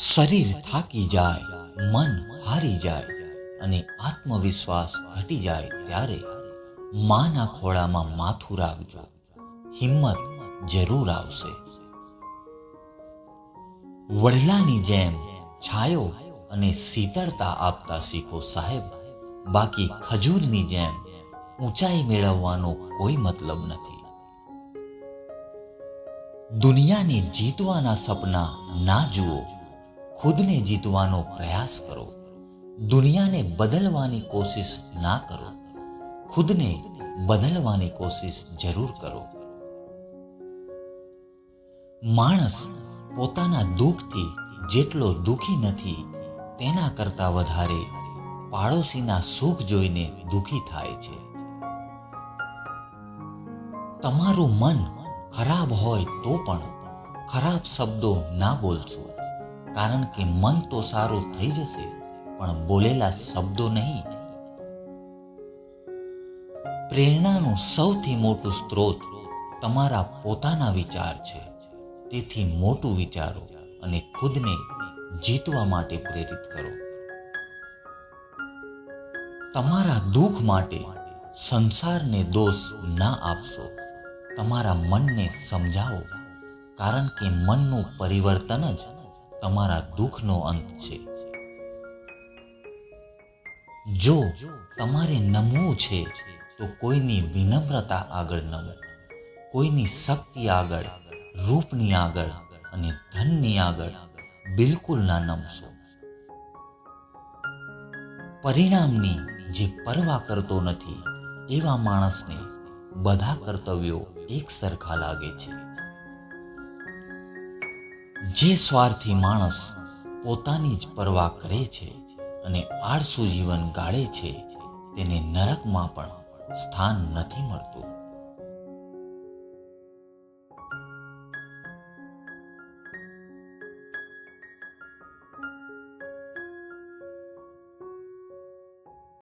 શરીર થાકી જાય, મન હારી જાય અને આત્મવિશ્વાસ ઘટી જાય ત્યારે માના ખોળામાં માથું રાખજો. હિંમત જરૂર આવશે. વડલાની જેમ છાયો અને શીતળતા આપતા શીખો સાહેબ. બાકી ખજૂરની જેમ ઊંચાઈ મેળવવાનો કોઈ મતલબ નથી. દુનિયાને જીતવાના સપના ના જુઓ. ખુદને જીતવાનો પ્રયાસ કરો. દુનિયાને બદલવાની કોશિશ ના કરો. ખુદને બદલવાની કોશિશ જરૂર કરો. માણસ પોતાના દુઃખથી જેટલો દુઃખી નથી, તેના કરતા વધારે પાડોશીના સુખ જોઈને દુઃખી થાય છે. તમારું મન ખરાબ હોય તો પણ ખરાબ શબ્દો ના બોલશો. કારણ કે મન તો સારું થઈ જશે, પણ બોલેલા શબ્દો નહીં. પ્રેરણાનું સૌથી મોટું સ્ત્રોત તમારા પોતાના વિચાર છે. તેથી મોટું વિચારો અને ખુદને જીતવા માટે પ્રેરિત કરો. તમારા દુઃખ માટે સંસારને દોષ ના આપશો. તમારા મનને સમજાવો, કારણ કે મનનું પરિવર્તન જ તમારા દુઃખનો અંત છે. જો તમારે નમવું છે, તો કોઈની વિનમ્રતા આગળ નમો. કોઈની શક્તિ આગળ, રૂપની આગળ અને ધનની આગળ બિલકુલ ના નમશો. પરિણામની જે પરવા કરતો નથી, એવા માણસને બધા કર્તવ્યો એક સરખા લાગે છે. જે સ્વાર્થી માણસ પોતાની જ પરવા કરે છે અને આળસુ જીવન ગાળે છે, તેને નરકમાં પણ સ્થાન નથી મળતું.